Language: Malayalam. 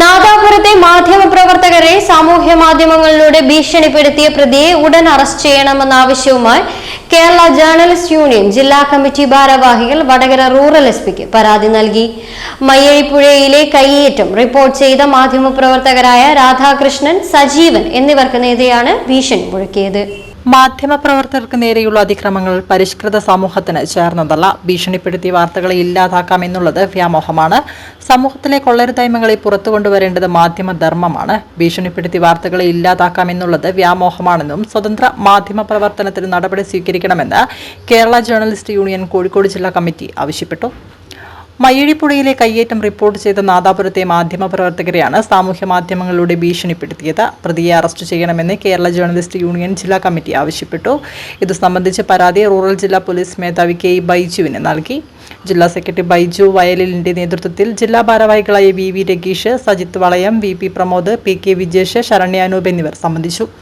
നാദാപുരത്തെ മാധ്യമപ്രവർത്തകരെ സാമൂഹ്യ മാധ്യമങ്ങളിലൂടെ ഭീഷണിപ്പെടുത്തിയ പ്രതിയെ ഉടൻ അറസ്റ്റ് ചെയ്യണമെന്ന ആവശ്യവുമായി കേരള ജേർണലിസ്റ്റ് യൂണിയൻ ജില്ലാ കമ്മിറ്റി ഭാരവാഹികൾ വടകര റൂറൽ എസ് പിക്ക് പരാതി നൽകി. മയ്യഴിപ്പുഴയിലെ കയ്യേറ്റം റിപ്പോർട്ട് ചെയ്ത മാധ്യമപ്രവർത്തകരായ രാധാകൃഷ്ണൻ സജീവൻ എന്നിവർക്ക് നേരെയാണ് ഭീഷണി മുഴക്കിയത്. മാധ്യമപ്രവർത്തകർക്ക് നേരെയുള്ള അതിക്രമങ്ങൾ പരിഷ്കൃത സമൂഹത്തിന് ചേർന്നതല്ല. ഭീഷണിപ്പെടുത്തി വാർത്തകളെ ഇല്ലാതാക്കാമെന്നുള്ളത് വ്യാമോഹമാണ്. സമൂഹത്തിലെ കൊള്ളരുതായ്മകളെ പുറത്തു കൊണ്ടുവരേണ്ടത് മാധ്യമധർമ്മമാണ്. ഭീഷണിപ്പെടുത്തി വാർത്തകളെ ഇല്ലാതാക്കാമെന്നുള്ളത് വ്യാമോഹമാണെന്നും സ്വതന്ത്ര മാധ്യമ പ്രവർത്തനത്തിന് നടപടി സ്വീകരിക്കണമെന്ന് കേരള ജേർണലിസ്റ്റ് യൂണിയൻ കോഴിക്കോട് ജില്ലാ കമ്മിറ്റി ആവശ്യപ്പെട്ടു. മയ്യഴിപ്പുഴയിലെ കയ്യേറ്റം റിപ്പോർട്ട് ചെയ്ത നാദാപുരത്തെ മാധ്യമപ്രവർത്തകരെയാണ് സാമൂഹ്യ മാധ്യമങ്ങളിലൂടെ ഭീഷണിപ്പെടുത്തിയത്. പ്രതിയെ അറസ്റ്റ് ചെയ്യണമെന്ന് കേരള ജേർണലിസ്റ്റ് യൂണിയൻ ജില്ലാ കമ്മിറ്റി ആവശ്യപ്പെട്ടു. ഇത് സംബന്ധിച്ച് പരാതി റൂറൽ ജില്ലാ പോലീസ് മേധാവി കെ. ബൈജുവിന് നൽകി. ജില്ലാ സെക്രട്ടറി ബൈജു വയലിലിന്റെ നേതൃത്വത്തിൽ ജില്ലാ ഭാരവാഹികളായ V. V. Rageesh Sajith Valayam V. P. Pramod P. K. Vijesh Saranya Anoop എന്നിവർ സംബന്ധിച്ചു.